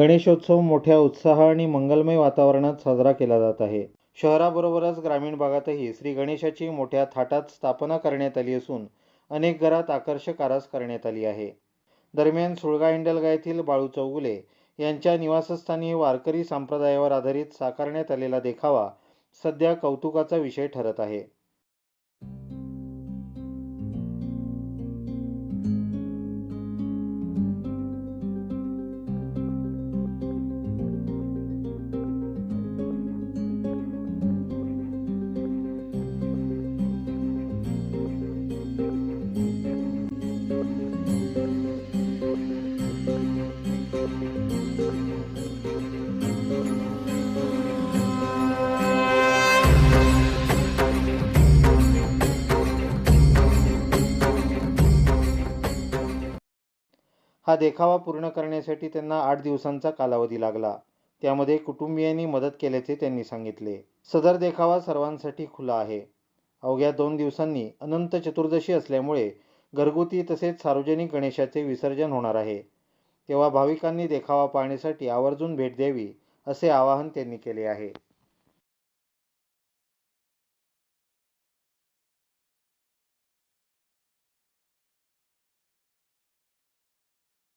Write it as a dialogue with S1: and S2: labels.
S1: गणेशोत्सव मोठ्या उत्साह आणि मंगलमय वातावरणात साजरा केला जात आहे. शहराबरोबरच ग्रामीण भागातही श्री गणेशाची मोठ्या थाटात स्थापना करण्यात आली असून अनेक घरात आकर्षक आरास करण्यात आली आहे. दरम्यान सुळगा इंडलगा येथील बाळू चौगुले यांच्या निवासस्थानी वारकरी संप्रदायावर आधारित साकारण्यात आलेला देखावा सध्या कौतुकाचा विषय ठरत आहे. हा देखावा पूर्ण करण्यासाठी त्यांना आठ दिवसांचा कालावधी लागला. त्यामध्ये कुटुंबियांनी मदत केल्याचे त्यांनी सांगितले. सदर देखावा सर्वांसाठी खुला आहे. अवघ्या दोन दिवसांनी अनंत चतुर्दशी असल्यामुळे घरगुती तसेच सार्वजनिक गणेशाचे विसर्जन होणार आहे. तेव्हा भाविकांनी देखावा पाहण्यासाठी आवर्जून भेट द्यावी असे आवाहन त्यांनी केले आहे.